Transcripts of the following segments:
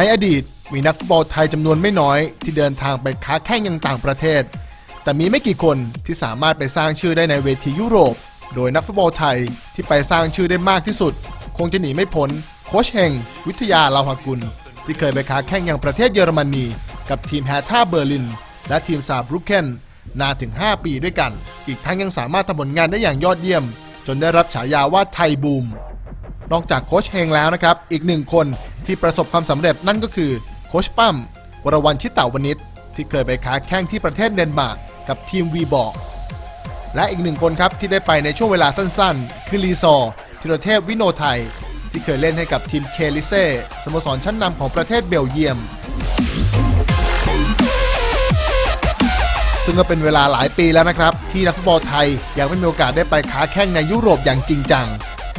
ในอดีตมีนักฟุตบอลไทยจำนวนไม่น้อยที่เดินทางไปค้าแข่งยังต่างประเทศ แต่มีไม่กี่คนที่สามารถไปสร้างชื่อได้ในเวทียุโรป โดยนักฟุตบอลไทยที่ไปสร้างชื่อได้มากที่สุด คงจะหนีไม่พ้นโค้ชเฮงวิทยาลาวหกุล ที่เคยไปค้าแข่งยังประเทศเยอรมนี กับทีมแฮท่าเบอร์ลิน และทีมซาบรุกเคนนานถึง 5 ปีด้วยกัน อีกทั้งยังสามารถทำผลงานได้อย่างยอดเยี่ยม จนได้รับฉายาว่าไทยบูม นอกจากโค้ชเฮงแล้วนะครับ อีกหนึ่งคนที่ประสบความสำเร็จนั่นก็คือโค้ชปั้มวรวันชิตาวนิชที่เคยไปค้าแข่งที่ประเทศเดนมาร์กกับทีมวีบอกและอีกหนึ่งคนครับที่ได้ไปในช่วงเวลาสั้นๆ คือลีซอธีรเทพวิโนไทย ที่เคยเล่นให้กับทีมเคลิเซ่สโมสรชั้นนำของประเทศเบลเยียม ซึ่งก็เป็นเวลาหลายปีแล้วนะครับ ที่นักฟุตบอลไทยยังไม่มีโอกาสได้ไปค้าแข่งในยุโรปอย่างจริงจัง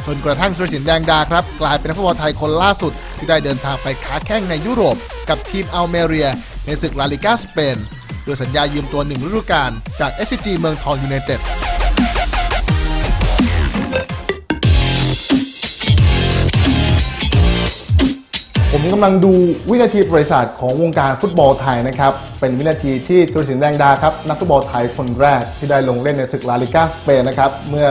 จนกระทั่งธุรศิลป์แดงดาครับ กลายเป็นนักฟุตบอลไทยคนล่าสุด ที่ได้เดินทางไปค้าแข่งในยุโรป กับทีมอัลเมเรีย ในศึกลาลิกาสเปนโดยสัญญายืมตัวหนึ่งฤดูกาลจาก SCG เมืองทองยูไนเต็ดผมกำลังดูวินาทีประวัติศาสตร์ของวงการฟุตบอลไทยนะครับ เป็นวินาทีที่ตุรศิลป์แดงดาครับ นักฟุตบอลไทยคนแรกที่ได้ลงเล่นในศึกลาลิกาสเปนนะครับ เมื่อ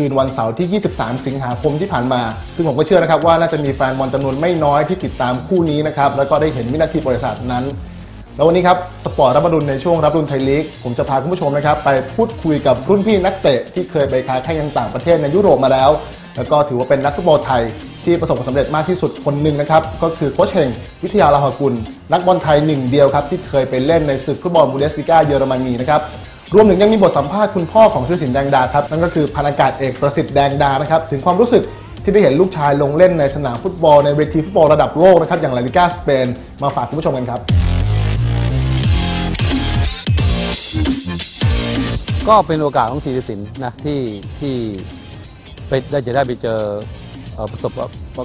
คืนวันเสาร์ที่ 23 สิงหาคมที่ผ่านมา ซึ่งผมก็เชื่อนะครับว่าน่าจะมีแฟนบอลจำนวนไม่น้อยที่ติดตามคู่นี้นะครับแล้วก็ได้เห็นวินาทีประวัติศาสตร์นั้น แล้ววันนี้ครับสปอร์ตรับรุนในช่วงรับรุนไทยลีกผมจะพาคุณผู้ชมนะครับไปพูดคุยกับรุ่นพี่นักเตะที่เคยไปค้าแข่งยังต่างประเทศในยุโรปมาแล้ว แล้วก็ถือว่าเป็นนักฟุตบอลไทยที่ประสบความสำเร็จมากที่สุดคนหนึ่งนะครับก็คือโค้ชเฮงวิทยาลาหกุล นักบอลไทยหนึ่งเดียวครับที่เคยไปเล่นในศึกฟุตบอลบูเดสลิก้าเยอรมนีนะครับ รวมถึงยังมีบทสัมภาษณ์คุณพ่อของชื่อสินแดงดาครับนั่นก็คือพันอากาศเอกประสิทธิ์แดงดานะครับถึงความรู้สึกที่ได้เห็นลูกชายลงเล่นในสนามฟุตบอลในเวทีฟุตบอลระดับโลกนะครับอย่างลาลิก้าสเปนมาฝากคุณผู้ชมกันครับ ก็เป็นโอกาสของธีรศิลป์นะที่ที่ไปได้จะได้ไปเจอประสบ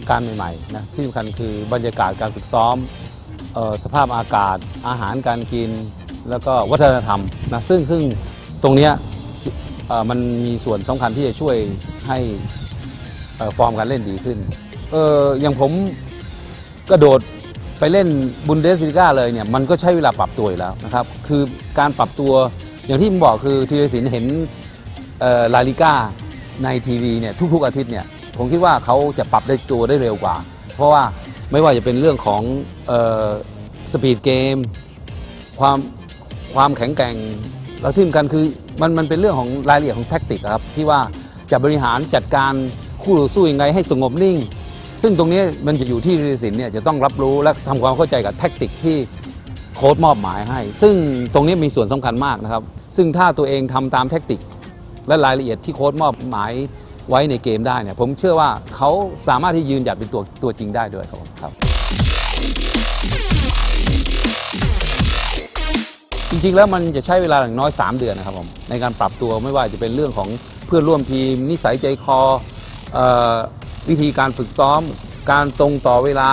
การณ์ใหม่ๆนะที่สำคัญคือบรรยากาศการฝึกซ้อมสภาพอากาศอาหารการกิน แล้วก็วัฒนธรรมนะซึ่งซึ่งตรงเนี้ยมันมีส่วนสำคัญที่จะช่วยให้ฟอร์มการเล่นดีขึ้นเอออย่างผมกระโดดไปเล่นบุนเดสลิก้าเลยเนี่ยมันก็ใช้เวลาปรับตัวอยู่แล้วนะครับคือการปรับตัวอย่างที่ผมบอกคือธีรศิลป์เห็นลาลิก้าในทีวีเนี่ยทุกๆอาทิตย์เนี่ยผมคิดว่าเขาจะปรับได้ตัวได้เร็วกว่า เพราะว่าไม่ว่าจะเป็นเรื่องของสปีดเกม ความ ความแข็งแกร่งแล้วที่สำคัญคือมันมันเป็นเรื่องของรายละเอียดของแท็กติกครับที่ว่าจะบริหารจัดการคู่ต่อสู้ยังไงให้สงบนิ่ง ซึ่งตรงนี้มันจะอยู่ที่ธีรศิลป์เนี่ยจะต้องรับรู้และทำความเข้าใจกับแท็กติกที่โค้ดมอบหมายให้ ซึ่งตรงนี้มีส่วนสำคัญมากนะครับ ซึ่งถ้าตัวเองทำตามแท็กติก และรายละเอียดที่โค้ดมอบหมายไว้ในเกมได้เนี่ยผมเชื่อว่าเขาสามารถที่ยืนหยัดเป็นตัวตัวจริงได้ด้วยครับ จริงๆ แล้วมันจะใช้เวลาอย่างน้อย 3 เดือนนะครับผมในการปรับตัวไม่ว่าจะเป็นเรื่องของเพื่อนร่วมทีม นิสัยใจคอออวิธีการฝึกซ้อม การตรงต่อเวลา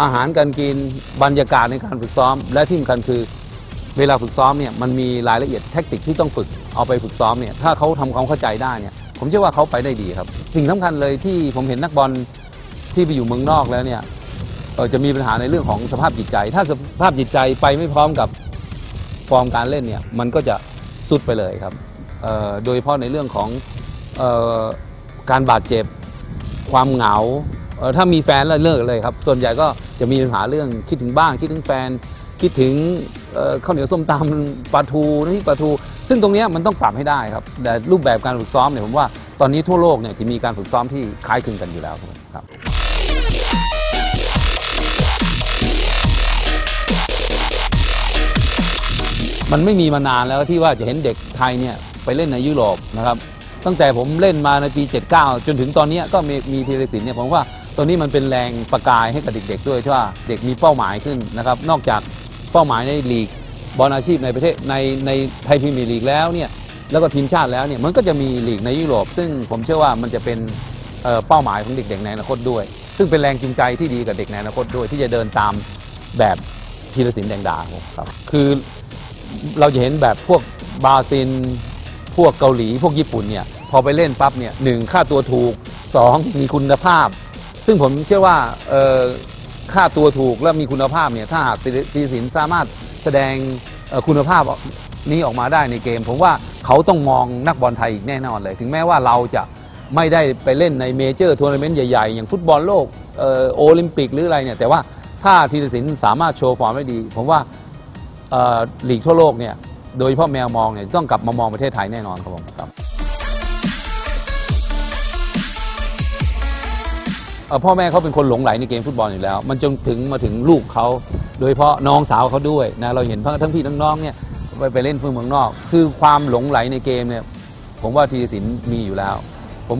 อาหารการกินบรรยากาศในการฝึกซ้อม และที่สำคัญคือเวลาฝึกซ้อมเนี่ยมันมีรายละเอียดแทคติกที่ต้องฝึกเอาไปฝึกซ้อมเนี่ยถ้าเขาทำความเข้าใจได้เนี่ยผมเชื่อว่าเขาไปได้ดีครับ สิ่งสำคัญเลยที่ผมเห็นนักบอลที่ไปอยู่เมืองนอกแล้วเนี่ยจะมีปัญหาในเรื่องของสภาพจิตใจ ถ้าสภาพจิตใจไปไม่พร้อมกับ ฟอร์มการเล่นเนี่ยมันก็จะสุดไปเลยครับโดยเฉพาะในเรื่องของออการบาดเจ็บความเหงาถ้ามีแฟนแล้วเลิกเลยครับ ส่วนใหญ่ก็จะมีปัญหาเรื่องคิดถึงบ้านคิดถึงแฟน คิดถึงข้าวเหนียวส้มตำปลาทูน้ำพริกปลาทู ซึ่งตรงนี้มันต้องปรับให้ได้ครับแต่รูปแบบการฝึกซ้อมเนี่ยผมว่าตอนนี้ทั่วโลกเนี่ยจะมีการฝึกซ้อมที่คล้ายคลึงกันอยู่แล้วครับ มันไม่มีมานานแล้วที่ว่าจะเห็นเด็กไทยเนี่ยไปเล่นในยุโรปนะครับตั้งแต่ผมเล่นมาในปี 79 จนถึงตอนนี้ก็มีมีทีรศิลป์เนี่ยผมว่าตอนนี้มันเป็นแรงประกายให้กับเด็ก ๆ ด้วยที่ว่าเด็กมีเป้าหมายขึ้นนะครับนอกจากเป้าหมายในลีกบอลอาชีพในประเทศในในไทยพรีเมียร์ลีกแล้วเนี่ยแล้วก็ทีมชาติแล้วเนี่ยมันก็จะมีลีกในยุโรป ซึ่งผมเชื่อว่ามันจะเป็นเอ่อเป้าหมายของเด็กๆในอนาคตด้วย ซึ่งเป็นแรงจูงใจที่ดีกับเด็กในอนาคตด้วย ที่จะเดินตามแบบทีรศิลป์แดงดาครับคือ เราจะเห็นแบบพวกบราซิลพวกเกาหลีพวกญี่ปุ่นเนี่ยพอไปเล่นปั๊บเนี่ยหนึ่งค่าตัวถูก 2 มีคุณภาพ ซึ่งผมเชื่อว่าเอ่อค่าตัวถูกและมีคุณภาพเนี่ยถ้าหากธีรศิลป์สามารถแสดงคุณภาพนี้ออกมาได้ในเกม ผมว่าเขาต้องมองนักบอลไทยอีกแน่นอนเลย ถึงแม้ว่าเราจะไม่ได้ไปเล่นในเมเจอร์ทัวร์นาเมนต์ใหญ่ ๆ อย่างฟุตบอลโลกโอลิมปิกหรืออะไรเนี่ยแต่ว่าถ้าธีรศิลป์สามารถโชว์ฟอร์มได้ดี ผมว่า เอ่อลีกทั่วโลกเนี่ยโดยเฉพาะแมวมองเนี่ยต้องกลับมามองประเทศไทยแน่นอนครับผมครับพ่อแม่เขาเป็นคนหลงไหลในเกมฟุตบอลอยู่แล้ว มันจนถึงมาถึงลูกเขาโดยเฉพาะน้องสาวเขาด้วยนะเราเห็นทั้งพี่ทั้งน้องเนี่ยไปไปเล่นเมืองนอก คือความหลงไหลในเกมเนี่ยผมว่าทีศิลป์มีอยู่แล้ว ผม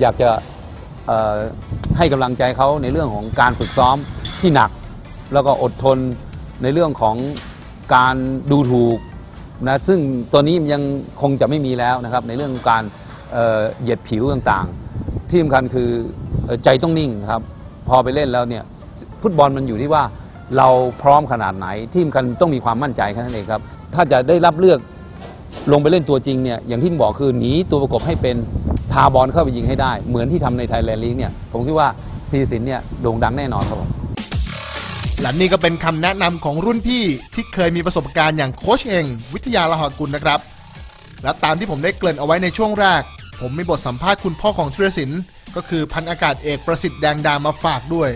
อยากจะให้กำลังใจเขาในเรื่องของการฝึกซ้อมที่หนัก แล้วก็อดทนในเรื่องของ การดูถูกนะซึ่งตัวนี้ยังคงจะไม่มีแล้วนะครับ ในเรื่องการเหยียดผิวต่างๆ ที่สำคัญคืออใจต้องนิ่งครับพอไปเล่นแล้วเนี่ยฟุตบอลมันอยู่ที่ว่าเราพร้อมขนาดไหน ที่สำคัญต้องมีความมั่นใจแค่นั้นเองครับ ถ้าจะได้รับเลือกลงไปเล่นตัวจริงเนี่ยอย่างที่ผมบอกคือหนีตัวประกบให้เป็นพาบอลเข้าไปยิงให้ได้ เหมือนที่ทำในไทยแลนด์ลีกเนี่ยผมคิดว่าซีสินเนี่ยโด่งดังแน่นอนครับผม และนี่ก็เป็นคำแนะนำของรุ่นพี่ที่เคยมีประสบการณ์อย่างโคชเอง วิทยาละหอกุลนะครับ และตามที่ผมได้เกริ่นเอาไว้ในช่วงแรก ผมมีบทสัมภาษณ์คุณพ่อของธีรศิลป์ก็คือพันอากาศเอกประสิทธิ์แดงดามาฝากด้วย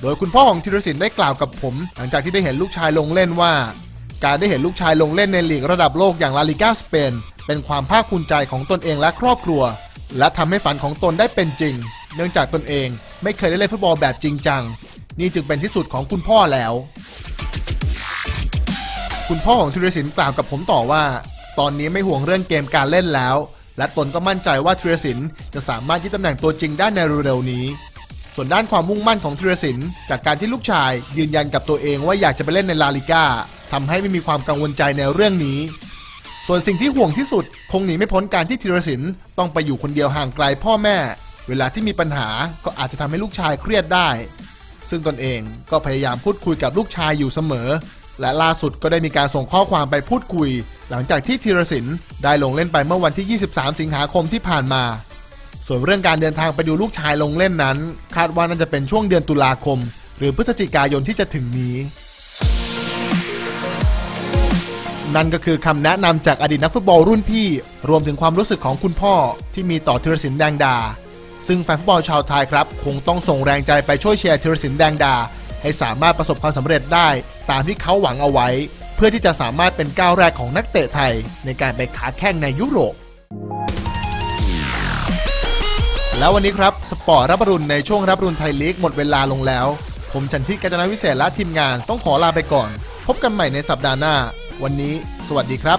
โดยคุณพ่อของธีรศิลป์ได้กล่าวกับผม หลังจากที่ได้เห็นลูกชายลงเล่นว่า การได้เห็นลูกชายลงเล่นในลีกระดับโลกอย่างลาลิก้าสเปนเป็นความภาคภูมิใจของตนเองและครอบครัว และทำให้ฝันของตนได้เป็นจริง เนื่องจากตนเองไม่เคยได้เล่นฟุตบอลแบบจริงจัง นี่จึงเป็นที่สุดของคุณพ่อแล้ว คุณพ่อของธีรศิลป์กล่าวกับผมต่อว่า ตอนนี้ไม่ห่วงเรื่องเกมการเล่นแล้ว และตนก็มั่นใจว่าธีรศิลป์จะสามารถยึดตำแหน่งตัวจริงได้ในเร็วๆนี้ ส่วนด้านความมุ่งมั่นของธีรศิลป์จากการที่ลูกชาย ยืนยันกับตัวเองว่าอยากจะไปเล่นในลาลิก้าทำให้ไม่มีความกังวลใจในเรื่องนี้ส่วนสิ่งที่ห่วงที่สุด คงหนีไม่พ้นการที่ธีรศิลป์ต้องไปอยู่คนเดียวห่างไกลพ่อแม่ เวลาที่มีปัญหาก็อาจจะทำให้ลูกชายเครียดได้ ซึ่งตนเองก็พยายามพูดคุยกับลูกชายอยู่เสมอ และล่าสุดก็ได้มีการส่งข้อความไปพูดคุย หลังจากที่ธีรศิลป์ได้ลงเล่นไปเมื่อวันที่ 23 สิงหาคมที่ผ่านมา ส่วนเรื่องการเดินทางไปดูลูกชายลงเล่นนั้น คาดว่าน่าจะเป็นช่วงเดือนตุลาคม หรือพฤศจิกายนที่จะถึงนี้นั่นก็คือคำแนะนำจากอดีตนักฟุตบอลรุ่นพี่ รวมถึงความรู้สึกของคุณพ่อที่มีต่อธีรศิลป์แดงดา ซึ่งแฟนฟุตบอลชาวไทยครับ คงต้องส่งแรงใจไปช่วยเชียร์ธีรศิลป์แดงดา ให้สามารถประสบความสำเร็จได้ ตามที่เขาหวังเอาไว้ เพื่อที่จะสามารถเป็นก้าวแรกของนักเตะไทย ในการไปขาแข้งในยุโรปแล้ววันนี้ครับ สปอร์ตรับรุนในช่วงรับรุนไทยลีกหมดเวลาลงแล้ว ผมจันทิกกาญจนาวิเศษและทีมงานต้องขอลาไปก่อน พบกันใหม่ในสัปดาห์หน้า วันนี้ สวัสดีครับ